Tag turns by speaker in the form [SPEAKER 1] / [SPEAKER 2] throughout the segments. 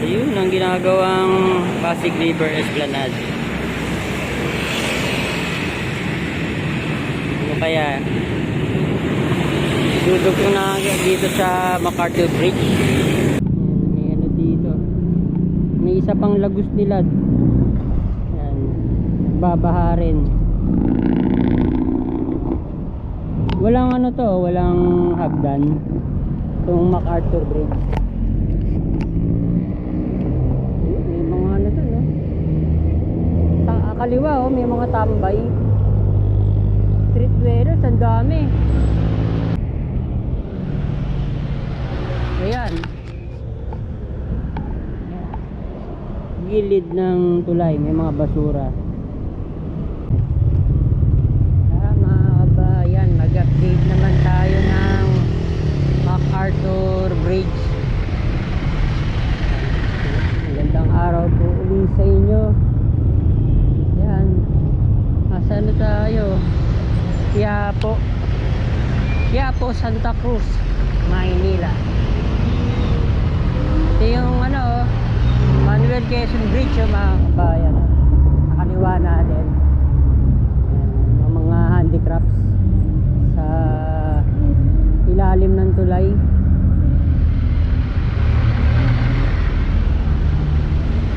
[SPEAKER 1] Ayun ang ginagawang Pasig River Esplanade. Ano kaya? Dudog na dito sa MacArthur Bridge. Ayan, may ano dito. May isa pang lagos nilad. Yan. Nagbabaha rin. Walang ano to, walang hagdan. Itong MacArthur Bridge. Ayun, May mga ano to, no? Sa kaliwa, oh, may mga tambay. Street dwellers, ang dami. Ayan. Gilid ng tulay, may mga basura. Ah, mga kabayan, mag-update naman tayo ng MacArthur Bridge. Magandang araw po uli sa inyo. Yan. Asa na tayo? Quiapo. Quiapo, Santa Cruz, Maynila. Ito yung ano, oh, Manuel Quezon Bridge yung mga kabayan. Nakaliwa natin. Ayan, yung mga handicrafts sa ilalim ng tulay.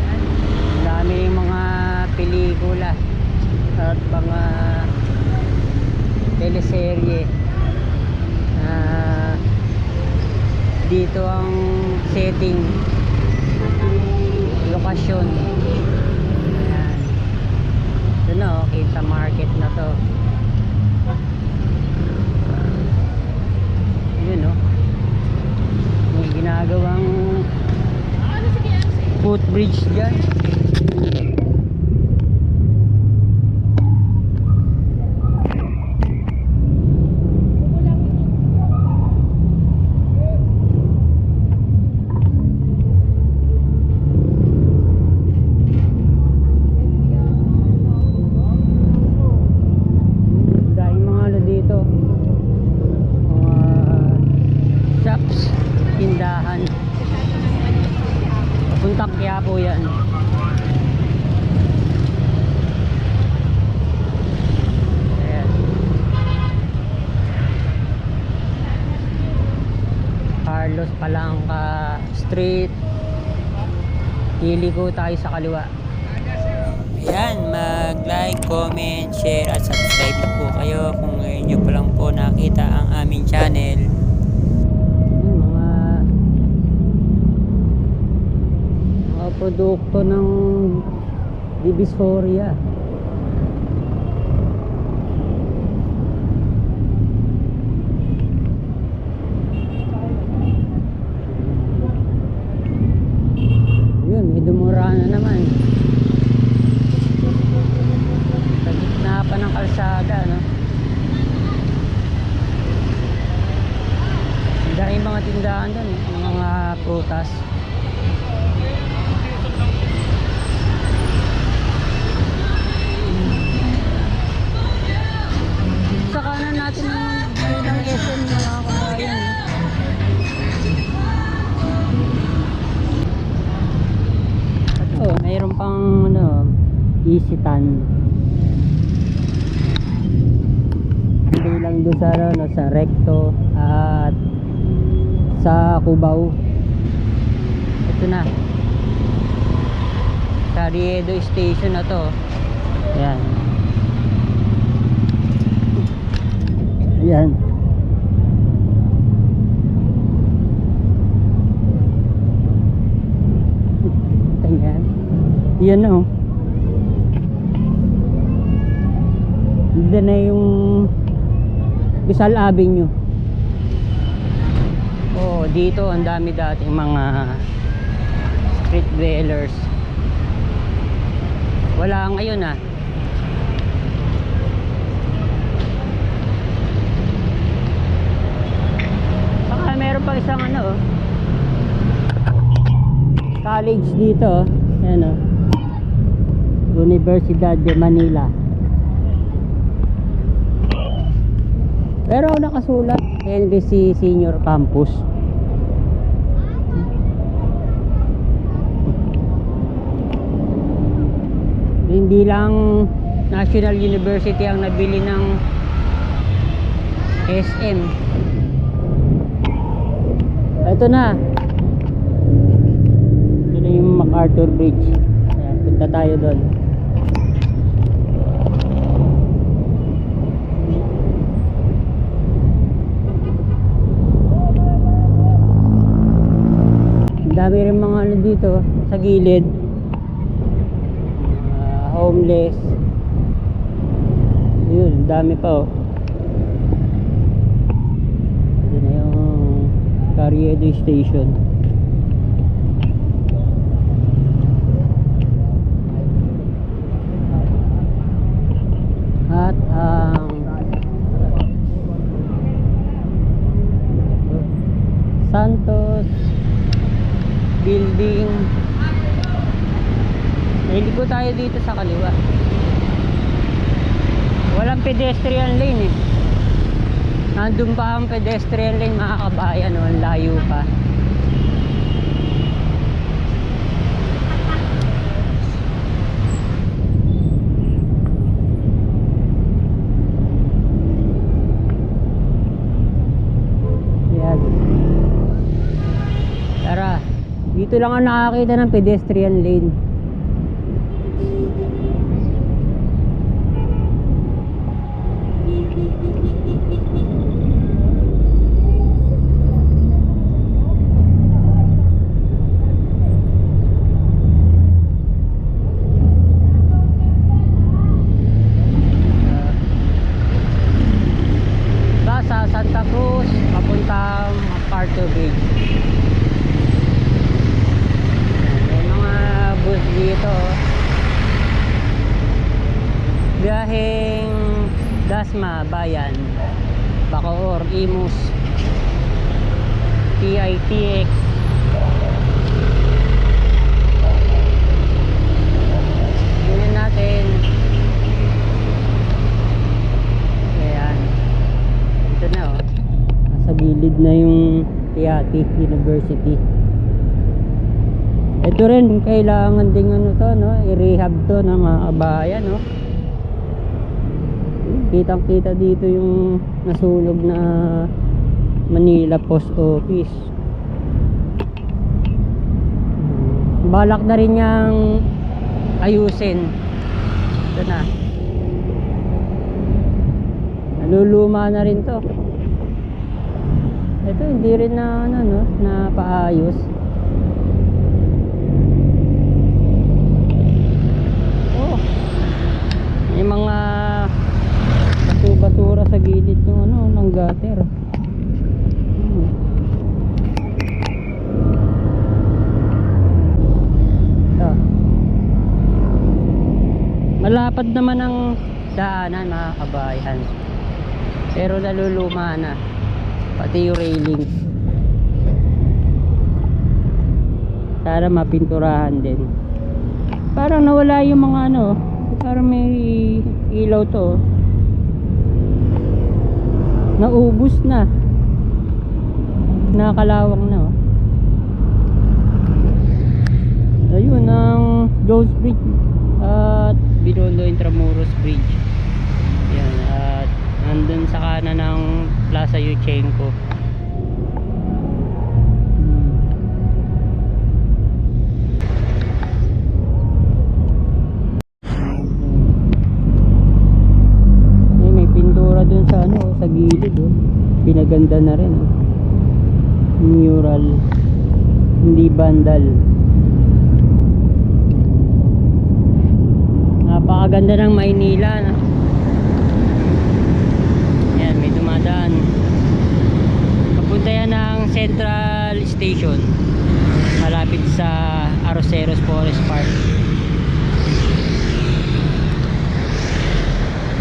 [SPEAKER 1] Ayan, ang dami yung mga pelikula at mga teleserye na dito ang setting lokasyon ayan ito na oh, kita market na to yun oh may ginagawang footbridge dyan Carlos Palangka Street Iliko tayo sa kaliwa Ayan, mag-like, comment, share at subscribe na po kayo kung ngayon nyo pa lang po nakita ang aming channel. Mga mga produkto ng Divisoria. Yun, may dumura na naman. Easy tan. Hindi lang doon sa ano, no, sa Recto at sa Cubao. Ito na. Sa Riedo Station na to. Ayan. Ayan. Yan na Rizal Avenue. Oh, dito ang dami dating mga street dwellers. Wala ngayon ah. Saka meron pa isang ano oh. College dito oh. Oh. Universidad de Manila. Pero nakasulat NBC Senior Campus. Hindi lang National University ang nabili ng SM. Ito na. Ito na yung MacArthur Bridge. Ayan, punta tayo doon. Dami rin mga ano dito sa gilid. Mga homeless. Yun, dami pa oh. Ito na yung Carriedo Station. At ang Santos Building Nailiko tayo dito sa kaliwa. Walang pedestrian lane eh. Nandun pa ang pedestrian lane mga kabayan oh, layo pa Yan. Tara, dito lang ang nakakita ng pedestrian lane. ba sa Santa Cruz papuntang MacArthur Bridge may mga bus dito oh. biyaheng Dasma Bayan Bacoor Imus PITX Tingnan natin Ayan ito na oh. Nasa gilid na yung Tiati University. Ito rin kailangan ding ano to no, i-rehab to ng mga kabayan no. Kitang kita dito yung nasunog na Manila Post Office. Balak na rin niyang ayusin. Ito na. Naluluma na rin to. Ito hindi rin na ano no, na paayos. Oh. May mga basu-basura sa gilid ng ano, ng gutter. Hmm. Ito. Malapad naman ang daanan mga kabayan. Pero naluluma na. Pati yung railings. Sana mapinturahan din. Parang nawala yung mga ano. Parang may ilaw to. Naubos na. Nakakalawang na. oh. Ayun ang Jones Bridge at Binondo Intramuros Bridge. Yan at nandun sa kanan ng Plaza Yuchenko. Gilid oh. Pinaganda na rin oh. Mural. Hindi bandal. Napakaganda ng Maynila? Yan, may dumadaan. Papunta yan ng Central Station. Malapit sa Arroceros Forest Park.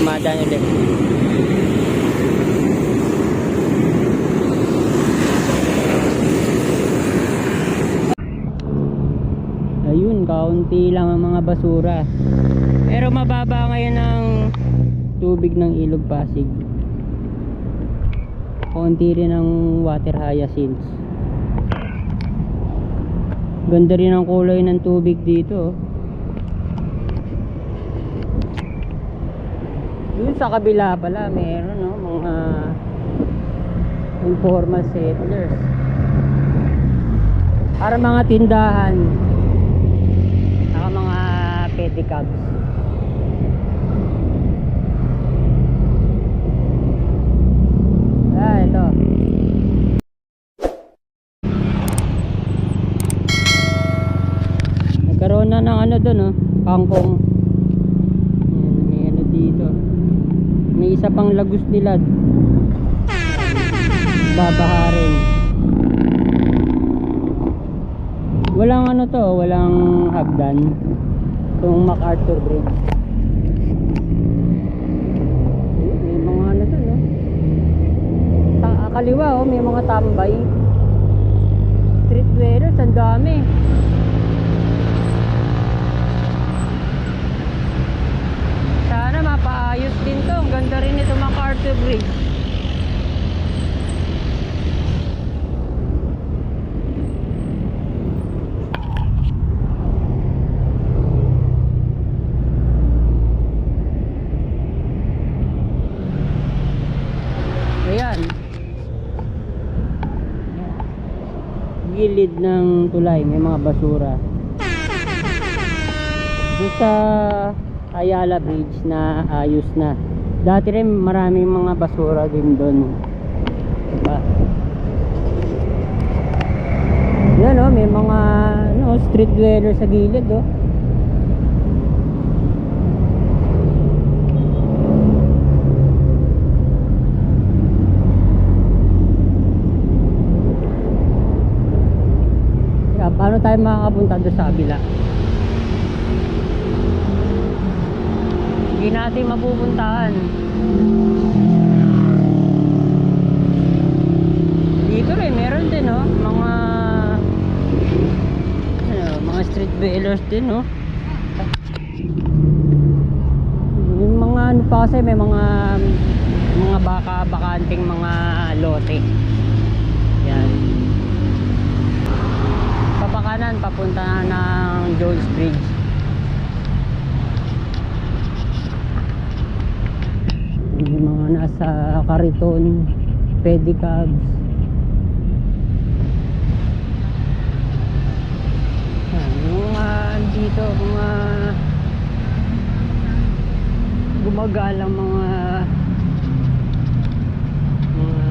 [SPEAKER 1] Dumadaan ulit. Ayun, kaunti lang ang mga basura. Pero mababa ngayon ang tubig ng Ilog Pasig. Kaunti rin ang water hyacinths. Ganda rin ang kulay ng tubig dito. oh. Yun sa kabila pala, meron no, mga informal settlers. Para mga tindahan. Saka mga pedicabs. Ah, ito. Nagkaroon na ano doon, oh, kangkong. Ayan, may ano dito. May isa pang lagus nilad. Babaharin. Walang ano to, walang hagdan. Itong MacArthur Bridge. May mga ano to, no? Sa kaliwa, oh, may mga tambay. Street dwellers, ang dami. Sana mapaayos din to. Ang ganda rin ito MacArthur Bridge. Ayan. Gilid ng tulay, may mga basura. Doon sa Ayala Bridge na ayos na. Dati rin maraming mga basura din doon. Diba? Yan oh, may mga no, street dweller sa gilid oh. Kaya paano tayo makakapunta doon sa kabila? Hindi natin mapupuntahan. Dito rin, meron din oh, mga ano, mga street dwellers din oh. Yung mga ano pa kasi may mga mga baka bakanting mga lote. Yan. Papakanan papunta na ng Jones Bridge. Yung mga nasa kariton, pedicabs. Yan, mga dito, mga gumagalang mga mga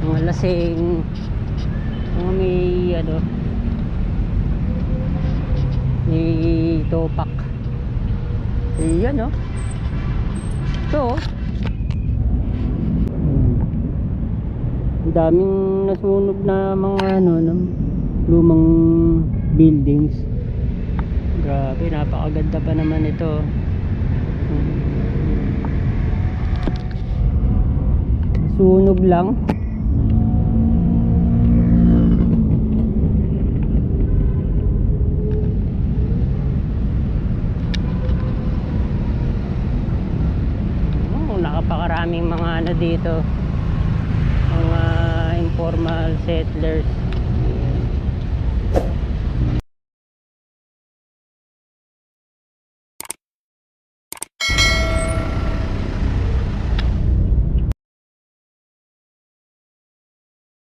[SPEAKER 1] mga lasing mga may ano may topak Ayan oh. Ito oh. Ang daming nasunog na mga ano, ng lumang buildings. Grabe, napakaganda pa naman ito. Sunog lang. Nakapakaraming mga ano dito. Mga informal settlers.